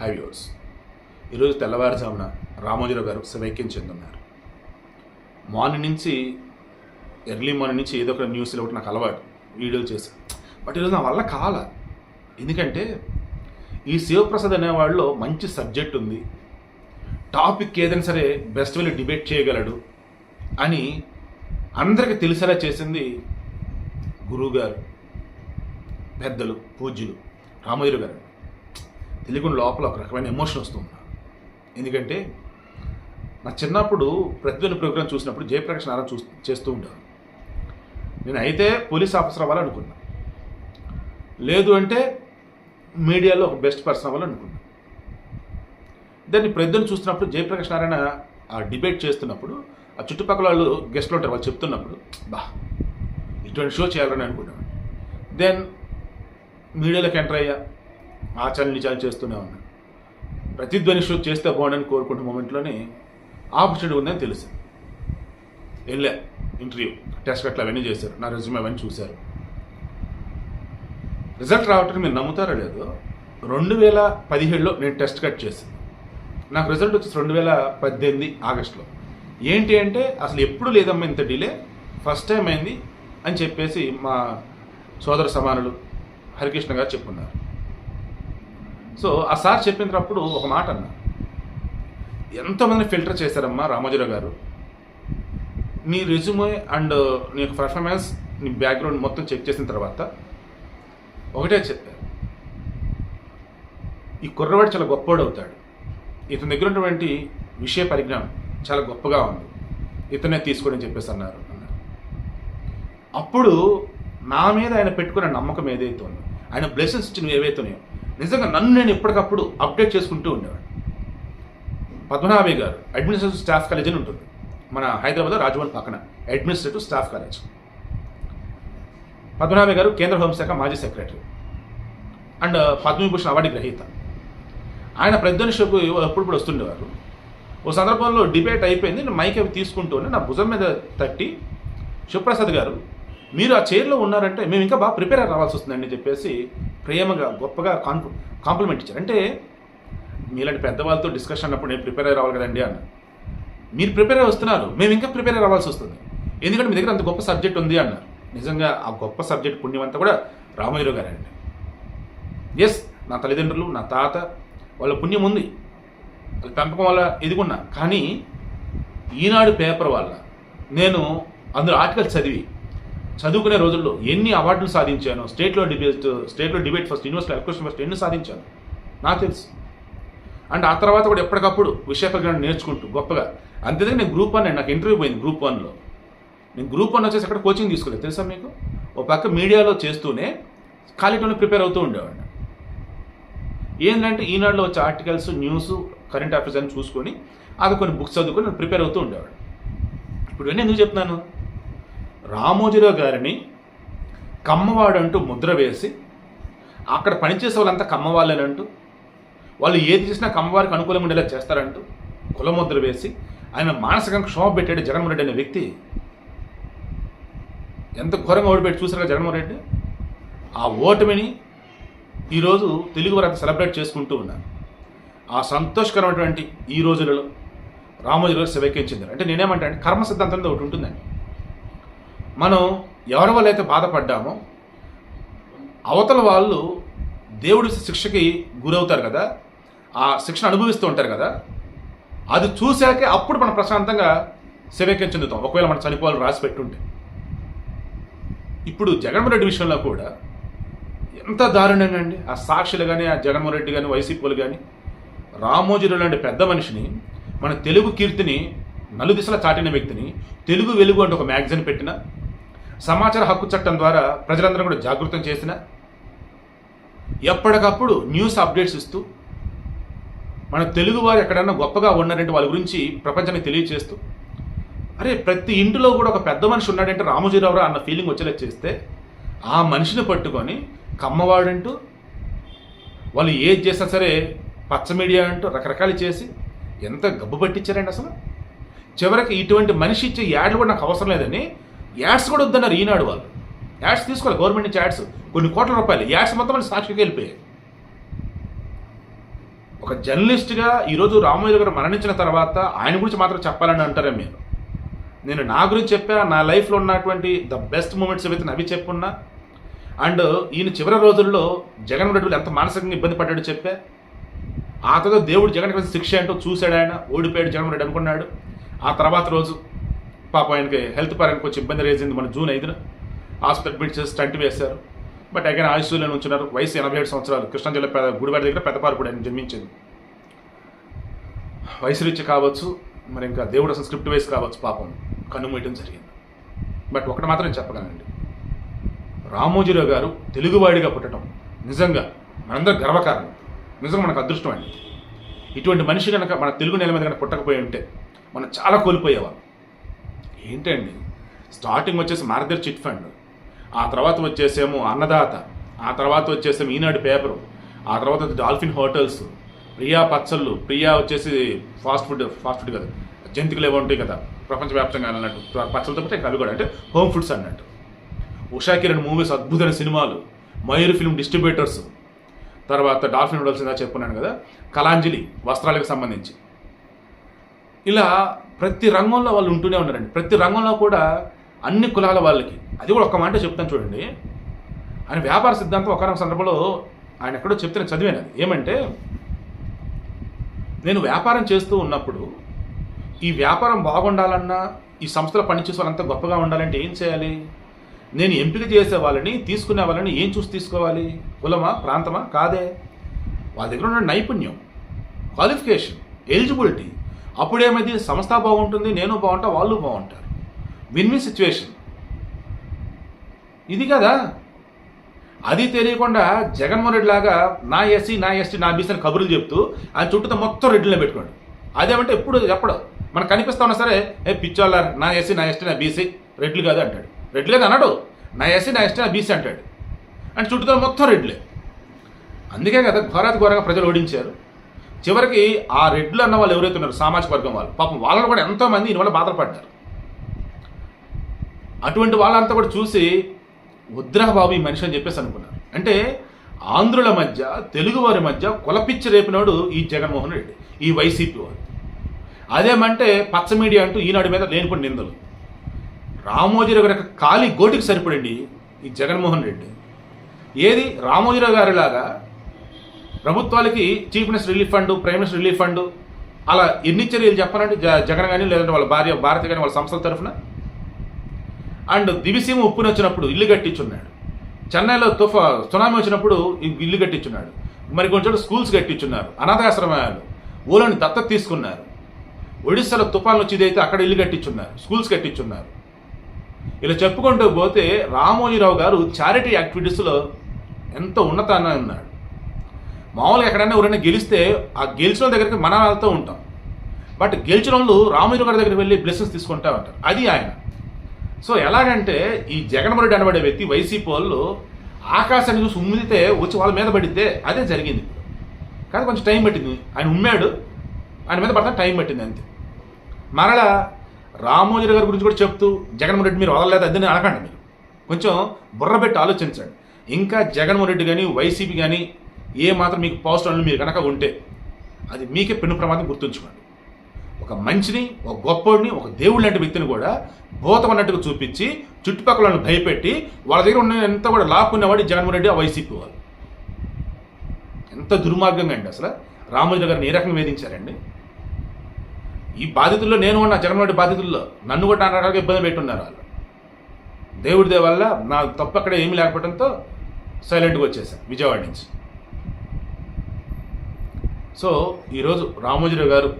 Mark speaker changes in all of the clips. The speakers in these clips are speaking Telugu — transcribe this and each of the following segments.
Speaker 1: హై వ్యూర్స్ ఈరోజు తెల్లవారుజామున రామోజీరావు గారు శవైక్యం చెందున్నారు. మార్నింగ్ నుంచి ఎర్లీ మార్నింగ్ నుంచి ఏదో ఒక న్యూస్లో ఒకటి నాకు అలవాటు. వీడియోలు చేసి. బట్ ఈరోజు నా వల్ల కాల. ఎందుకంటే ఈ శివప్రసాద్ అనేవాడిలో మంచి సబ్జెక్ట్ ఉంది. టాపిక్ ఏదైనా సరే బెస్ట్ వెళ్ళి డిబేట్ చేయగలడు అని అందరికీ తెలిసేలా చేసింది గురువుగారు పెద్దలు పూజ్యులు రామోజీరావు గారు. తెలియకుండా లోపల ఒక రకమైన ఎమోషన్ వస్తుంది ఎందుకంటే నా చిన్నప్పుడు ప్రతిధ్వని ప్రోగ్రాం చూసినప్పుడు జయప్రకాష్ నారాయణ చూ చేస్తూ ఉంటాను నేను అయితే పోలీస్ ఆఫీసర్ అవ్వాలనుకున్నా. లేదు అంటే మీడియాలో ఒక బెస్ట్ పర్సన్ అవ్వాలనుకున్నా. దాన్ని ప్రతిధ్వని చూస్తున్నప్పుడు జయప్రకాష్ నారాయణ ఆ డిబేట్ చేస్తున్నప్పుడు ఆ చుట్టుపక్కల వాళ్ళు గెస్ట్లు ఉంటారు వాళ్ళు చెప్తున్నప్పుడు బా ఇటువంటి షో చేయాలని అనుకున్నాను. దెన్ మీడియాలోకి ఎంటర్ అయ్యా. ఆ నిజాలు చేస్తూనే ఉన్నాను ప్రతిధ్వని షో చేస్తే బాగుండని కోరుకుంటున్న మూమెంట్లోనే ఆపర్చునిటీ ఉందని తెలుసు. వెళ్ళా ఇంటర్వ్యూ టెస్ట్ గట్ల అవన్నీ చేశారు. నా రెజ్యూమ్ అవన్నీ చూశారు. రిజల్ట్ రావటం మీరు నమ్ముతారో లేదో రెండు వేల పదిహేడులో నేను టెస్ట్ కట్ చేసింది నాకు రిజల్ట్ వచ్చేసి రెండు వేల పద్దెనిమిది ఆగస్టులో. ఏంటి అంటే అసలు ఎప్పుడు లేదమ్మా ఇంత డిలే? ఫస్ట్ టైం అయింది అని చెప్పేసి మా సోదర సమానులు హరికృష్ణ గారు చెప్పున్నారు. సో ఆ సార్ చెప్పినప్పుడు ఒక మాట అన్న. ఎంతోమందిని ఫిల్టర్ చేశారమ్మా రామోజీరావు గారు. నీ రెజ్యూమే అండ్ నీ యొక్క పర్ఫార్మెన్స్ నీ బ్యాక్గ్రౌండ్ మొత్తం చెక్ చేసిన తర్వాత ఒకటే చెప్పారు ఈ కుర్రవాడు చాలా గొప్పవాడు అవుతాడు. ఇతని దగ్గర ఉన్నటువంటి విషయ పరిజ్ఞానం చాలా గొప్పగా ఉంది. ఇతనే తీసుకోండి చెప్పేసి అన్నారు. అప్పుడు నా మీద ఆయన పెట్టుకున్న నమ్మకం ఏదైతే ఉందో ఆయన బ్లెస్సింగ్స్ ఇచ్చినవి ఏవైతే ఉన్నాయో నిజంగా నన్ను నేను ఎప్పటికప్పుడు అప్డేట్ చేసుకుంటూ ఉండేవాడు పద్మనాభి గారు అడ్మినిస్ట్రేటివ్ స్టాఫ్ కాలేజ్ అని ఉంటుంది. మన హైదరాబాద్ రాజభవన్ పక్కన అడ్మినిస్ట్రేటివ్ స్టాఫ్ కాలేజ్ పద్మనాభి గారు కేంద్ర హోంశాఖ మాజీ secretary. And uh, Padma Vibhushan award గ్రహీత. ఆయన ప్రధాని షోకు ఎప్పుడు వస్తుండేవారు. ఓ సందర్భంలో డిబేట్ అయిపోయింది. నేను మైక్ అవి తీసుకుంటూనే నా భుజం మీద తట్టి శివప్రసాద్ గారు మీరు ఆ చైర్లో ఉన్నారంటే మేము ఇంకా బాగా ప్రిపేర్ అయ్యి రావాల్సి వస్తుందండి చెప్పేసి ప్రేమగా గొప్పగా కాంప్లి కాంప్లిమెంట్ ఇచ్చారు. అంటే మీలాంటి పెద్దవాళ్ళతో డిస్కషన్ అన్నప్పుడు నేను ప్రిపేర్ అయ్యి రావాలి కదండి అన్న. మీరు ప్రిపేర్ అయ్యి వస్తున్నారు. మేము ఇంకా ప్రిపేర్ అయ్యి రావాల్సి వస్తుంది. ఎందుకంటే మీ దగ్గర అంత గొప్ప సబ్జెక్ట్ ఉంది అన్నారు నిజంగా ఆ గొప్ప సబ్జెక్ట్ పుణ్యం అంతా కూడా రామయ్యరావు గారండి ఎస్ నా తల్లిదండ్రులు నా తాత వాళ్ళ పుణ్యం ఉంది. వాళ్ళ పెంపకం వల్ల ఎదుగున్నా. కానీ ఈనాడు పేపర్ వల్ల నేను అందులో ఆర్టికల్ చదివి చదువుకునే రోజుల్లో ఎన్ని అవార్డులు సాధించాను స్టేట్లో డిబేట్ స్టేట్లో debate first university election first ఎన్ని సాధించాను నాకు తెలుసు. అండ్ ఆ తర్వాత కూడా ఎప్పటికప్పుడు విషయ పరిజ్ఞానం నేర్చుకుంటూ గొప్పగా. అంతేదే నేను గ్రూప్ వన్ నాకు ఇంటర్వ్యూ పోయింది గ్రూప్ వన్లో నేను గ్రూప్ వన్ వచ్చేసి అక్కడ కోచింగ్ తీసుకోలేదు. తెలుసా మీకు? ఒక పక్క మీడియాలో చేస్తూనే ఖాళీ టైంలో ప్రిపేర్ అవుతూ ఉండేవాడిని. ఏంటంటే ఈనాడులో వచ్చే ఆర్టికల్స్ న్యూస్ కరెంట్ అఫైర్స్ అని చూసుకొని అది కొన్ని బుక్స్ చదువుకొని నేను ప్రిపేర్ అవుతూ ఉండేవాడు ఇప్పుడు నేను ఎందుకు చెప్తున్నాను? రామోజీరావు గారిని కమ్మవాడు అంటూ ముద్ర వేసి అక్కడ పనిచేసే వాళ్ళంతా కమ్మవాళ్ళేనంటూ వాళ్ళు ఏది చేసినా కమ్మవారికి అనుకూలంగా ఉండేలా చేస్తారంటూ కులముద్ర వేసి ఆయన మానసికంగా క్షోభ పెట్టాడు జగన్మోహన్ రెడ్డి అనే వ్యక్తి. ఎంత ఘోరంగా ఓడిపెట్టి చూసారా జగన్మోహన్ రెడ్డి? ఆ ఓటమిని ఈరోజు తెలుగు వారు అంత సెలబ్రేట్ చేసుకుంటూ ఉన్నారు. ఆ సంతోషకరమైనటువంటి ఈ రోజులలో రామోజీరావు శివైక్యం చెందారు. అంటే నేనేమంటాను కర్మ సిద్ధాంతంతో ఒకటి ఉంటుందండి. మనం ఎవరి వల్ల అయితే బాధపడ్డామో అవతల వాళ్ళు దేవుడి శిక్షకి గురవుతారు కదా ఆ శిక్షణ అనుభవిస్తూ ఉంటారు కదా అది చూశాకే అప్పుడు మనం ప్రశాంతంగా శివైక్యం చెందుతాం. ఒకవేళ మనం చనిపోవాలని రాసి పెట్టుంటే. ఇప్పుడు జగన్మోహన్ రెడ్డి విషయంలో కూడా ఎంత దారుణంగా అండి. ఆ సాక్షులు కానీ ఆ జగన్మోహన్ రెడ్డి కానీ వైసీపీలు కానీ రామోజీరావు లాంటి పెద్ద మనిషిని మన తెలుగు కీర్తిని నలుదిశల చాటిన వ్యక్తిని తెలుగు వెలుగు అంటే ఒక మ్యాగజైన్ పెట్టిన సమాచార హక్కు చట్టం ద్వారా ప్రజలందరూ కూడా జాగృతం చేసిన ఎప్పటికప్పుడు న్యూస్ అప్డేట్స్ ఇస్తూ మన తెలుగువారు ఎక్కడన్నా గొప్పగా ఉన్నారంటే వాళ్ళ గురించి ప్రపంచానికి తెలియచేస్తూ అరే ప్రతి ఇంటిలో కూడా ఒక పెద్ద మనిషి ఉన్నాడంటే రామోజీరావురా అన్న ఫీలింగ్ వచ్చేలా చేస్తే ఆ మనిషిని పట్టుకొని కమ్మవాడంటూ వాళ్ళు ఏది చేసినా సరే పచ్చ మీడియా అంటూ రకరకాలు చేసి ఎంత గబ్బు పట్టించారండి అసలు? చివరికి ఇటువంటి మనిషి ఇచ్చే యాడ్లు కూడా నాకు అవసరం లేదని యాడ్స్ కూడా వద్దన్నారు ఈనాడు వాళ్ళు. యాడ్స్ తీసుకోవాలి గవర్నమెంట్ నుంచి యాడ్స్. కొన్ని కోట్ల రూపాయలు. యాడ్స్ మొత్తం అని సాక్షికి వెళ్ళిపోయాయి. ఒక జర్నలిస్ట్గా ఈరోజు రామోజీ గారు మరణించిన తర్వాత ఆయన గురించి మాత్రం చెప్పాలని అంటారే మీరు? నేను నా గురించి చెప్పా నా లైఫ్లో ఉన్నటువంటి ద బెస్ట్ మూమెంట్స్ ఏవైతే అవి చెప్పున్నా అండ్ ఈయన చివరి రోజుల్లో జగన్ రెడ్డి ఎంత మానసికంగా ఇబ్బంది పడ్డాడు చెప్పా. ఆ తర్వాత దేవుడు జగన్ శిక్ష ఏంటో చూశాడు ఆయన ఓడిపోయాడు జగన్ రెడ్డి అనుకున్నాడు. ఆ తర్వాత రోజు పాప ఆయనకి హెల్త్ పరంగా కొంచెం ఇబ్బంది రేసింది మన జూన్ ఐదున. హాస్పిటల్ బిడ్ చేసి స్టంట్ వేశారు. బట్ అగైన్ ఆయుష్లో ఉంచున్నారు. వయసు ఎనభై ఏడు సంవత్సరాలు. కృష్ణా జిల్లా పెద్ద గుడివాడి దగ్గర పెద్దపారుపూడి ఆయన జన్మించింది. వయసు రీచ్ కావచ్చు మరి ఇంకా దేవుడు అసలు స్క్రిప్ట్ వేసి కావచ్చు పాపం. కన్నుమూయటం జరిగింది. బట్ ఒకటి మాత్రం నేను చెప్పగలనండి. రామోజీరావు గారు తెలుగువాడిగా పుట్టడం నిజంగా మనందరం గర్వకారణం. నిజంగా మనకు అదృష్టం అండి. ఇటువంటి మనిషి కనుక మన తెలుగు నేల మీద కనుక పుట్టకపోయి ఉంటే మనం చాలా కోల్పోయేవాళ్ళం. ఏంటండి? స్టార్టింగ్ వచ్చేసి మార్గర్ చిట్ ఫండ్. ఆ తర్వాత వచ్చేసేమో అన్నదాత. ఆ తర్వాత వచ్చేసేమో ఈనాడు పేపరు. ఆ తర్వాత వచ్చి డాల్ఫిన్ హోటల్స్. ప్రియా పచ్చళ్ళు. ప్రియా వచ్చేసి ఫాస్ట్ ఫుడ్ ఫాస్ట్ ఫుడ్ కదా. జంతికలు ఏవో ఉంటాయి కదా. ప్రపంచవ్యాప్తంగా అన్నట్టు. పచ్చళ్ళతో పాటు అవి కూడా అంటే హోమ్ ఫుడ్స్ అన్నట్టు. ఉషా కిరణ్ మూవీస్ అద్భుతమైన సినిమాలు. Mayur film distributors. తర్వాత డాల్ఫిన్ నూడల్స్ ఇందా చెప్పుకున్నాను కదా. కలాంజలి వస్త్రాలకు సంబంధించి. ఇలా ప్రతి రంగంలో వాళ్ళు ఉంటూనే ఉన్నారండి. ప్రతి రంగంలో కూడా అన్ని కులాల వాళ్ళకి. అది కూడా ఒక మాట చెప్తాను చూడండి. ఆయన వ్యాపార సిద్ధాంతం ఒకనొక సందర్భంలో ఆయన ఎక్కడో చెప్తే చదివాను అది. ఏమంటే నేను వ్యాపారం చేస్తూ ఉన్నప్పుడు ఈ వ్యాపారం బాగుండాలన్నా ఈ సంస్థలో పనిచేసే వాళ్ళంతా గొప్పగా ఉండాలంటే ఏం చేయాలి? నేను ఎంపిక చేసే వాళ్ళని తీసుకునే వాళ్ళని ఏం చూసి తీసుకోవాలి? కులమా ప్రాంతమా? కాదే. వాళ్ళ దగ్గర ఉన్న నైపుణ్యం క్వాలిఫికేషన్ ఎలిజిబిలిటీ అప్పుడేమైంది సంస్థ బాగుంటుంది నేను బాగుంటా వాళ్ళు బాగుంటారు. విన్ విన్ సిచ్యువేషన్ ఇది కదా? అది తెలియకుండా జగన్మోహన్ రెడ్డి లాగా నా ఎస్సీ నా ఎస్టీ నా బీసీ అని కబుర్లు చెప్తూ ఆయన చుట్టూ మొత్తం రెడ్డిలో పెట్టుకోండి అదేమంటే ఎప్పుడు చెప్పడం? మనకు కనిపిస్తా ఉన్నా సరే ఏ పిచ్చోళ్ళ నా ఎస్సీ నా ఎస్టీ నా బీసీ రెడ్లు కాదు అంటాడు. రెడ్లు కాదు అన్నాడు నా ఎస్సీ నా ఎస్టీ నా బీసీ అంటాడు. అంటే చుట్టుతో మొత్తం రెడ్లే అందుకే కదా ఘోరాతి ఘోరంగా ప్రజలు ఓడించారు. చివరికి ఆ రెడ్లు అన్న వాళ్ళు ఎవరైతే ఉన్నారో సామాజిక వర్గం వాళ్ళు పాపం వాళ్ళని కూడా ఎంతోమంది దీనివల్ల బాధపడ్డారు. అటువంటి వాళ్ళంతా కూడా చూసి వద్దురా బాబు ఈ మనిషి అని చెప్పేసి అనుకున్నారు. అంటే ఆంధ్రుల మధ్య తెలుగువారి మధ్య కులపిచ్చి రేపినాడు ఈ జగన్మోహన్ రెడ్డి ఈ వైసీపీ వారు. అదేమంటే పచ్చ మీడియా అంటూ ఈనాడు మీద లేనిపోయిన నిందలు. రామోజీరావు గారి యొక్క ఖాళీ గోటికి సరిపడండి ఈ జగన్మోహన్ రెడ్డి. ఏది? రామోజీరావు గారిలాగా ప్రభుత్వాలకి chief minister relief fund prime minister relief fund అలా ఎన్ని చర్యలు చెప్పాలంటే జ జగన్ కానీ లేదంటే వాళ్ళ భార్య భారతి కానీ వాళ్ళ సంస్థల తరఫున. అండ్ దివిసీమ ఉప్పుని వచ్చినప్పుడు ఇల్లు కట్టించున్నాడు. చెన్నైలో తుఫా సునామీ వచ్చినప్పుడు ఇల్లు కట్టించున్నాడు. మరి కొంచెం స్కూల్స్ కట్టించున్నారు. అనాథాశ్రమాలు. ఊళ్ళని దత్తత తీసుకున్నారు. ఒడిస్సాలో తుఫాన్ వచ్చేది అయితే అక్కడ ఇల్లు కట్టించున్నారు. స్కూల్స్ కట్టించున్నారు. ఇలా చెప్పుకుంటూ పోతే రామోజీరావు గారు చారిటీ యాక్టివిటీస్లో ఎంత ఉన్నతాన్ని ఉన్నాడు. మామూలుగా ఎక్కడైనా ఎవరైనా గెలిస్తే ఆ గెలిచిన దగ్గరికి మనం వెళ్తూ ఉంటాం. బట్ గెలిచిన వాళ్ళు రామోజీరావు గారి దగ్గరికి వెళ్ళి బ్లెస్సింగ్స్ తీసుకుంటా ఉంటారు అది ఆయన. సో ఎలాగంటే ఈ జగన్మోహన్ రెడ్డి అనబడే వ్యక్తి వైసీపీ వాళ్ళు ఆకాశాన్ని చూసి ఉమ్మితే వచ్చి వాళ్ళ మీద పడితే అదే జరిగింది. కానీ కొంచెం టైం పట్టింది. ఆయన ఉమ్మాడు. ఆయన మీద పడతా టైం పట్టింది అంతే. మరలా రామోజీ గారి గురించి కూడా చెప్తూ జగన్మోహన్ రెడ్డి మీరు వదలలేదు అదని అనకండి మీరు. కొంచెం బుర్ర పెట్టి ఆలోచించండి. ఇంకా జగన్మోహన్ రెడ్డి కానీ వైసీపీ కానీ ఏ మాత్రం మీకు పాజిటివ్ మీరు కనుక ఉంటే అది మీకే పెను ప్రమాదం గుర్తుంచుకోండి. ఒక మంచిని ఒక గొప్పని ఒక దేవుడు లాంటి వ్యక్తిని కూడా భూతం అన్నట్టుగా చూపించి చుట్టుపక్కల వాళ్ళని భయపెట్టి వాళ్ళ దగ్గర ఉన్న ఎంత కూడా లాక్కునేవాడు జగన్మోహన్ రెడ్డి ఆ వైసీపీ వాళ్ళు. ఎంత దుర్మార్గంగా అండి అసలు. రామోజీ గారిని ఏ రకంగా వేధించారండి? ఈ బాధితుల్లో నేను ఉన్న జగన్మోహన్ రెడ్డి బాధితుల్లో నన్ను కూడా నాన్న రకాలుగా ఇబ్బంది పెట్టున్నారు వాళ్ళు. దేవుడి వల్ల నా తప్పు అక్కడ ఏమీ లేకపోవడంతో సైలెంట్గా వచ్చేసాను విజయవాడ నుంచి. సో ఈరోజు రామోజీరావు గారు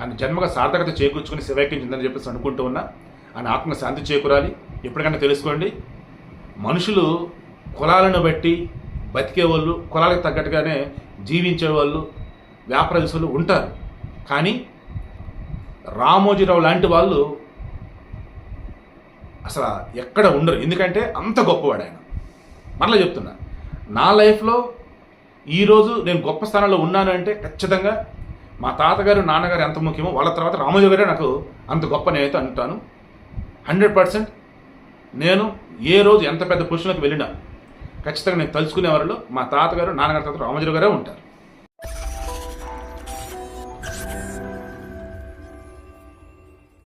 Speaker 1: ఆయన జన్మగా సార్థకత చేకూర్చుకుని శివైక్యం చెప్పేసి అనుకుంటూ ఉన్నా ఆయన ఆత్మ శాంతి చేకూరాలి. ఎప్పటికైనా తెలుసుకోండి మనుషులు కులాలను బట్టి బతికే వాళ్ళు కులాలకు తగ్గట్టుగానే జీవించే వాళ్ళు వ్యాపారస్తులు ఉంటారు. కానీ రామోజీరావు లాంటి వాళ్ళు అసలు ఎక్కడ ఉండరు. ఎందుకంటే అంత గొప్పవాడు ఆయన. మరలా చెప్తున్నా నా లైఫ్లో ఈరోజు నేను గొప్ప స్థానంలో ఉన్నాను అంటే ఖచ్చితంగా మా తాతగారు నాన్నగారు ఎంత ముఖ్యమో వాళ్ళ తర్వాత రామోజీ గారే నాకు అంత గొప్ప నేనైతే అంటాను. హండ్రెడ్ పర్సెంట్ నేను ఏ రోజు ఎంత పెద్ద పొజిషన్లోకి వెళ్ళినా ఖచ్చితంగా నేను తలుచుకునే వారిలో మా తాతగారు నాన్నగారి తర్వాత రామోజీ గారే ఉంటారు.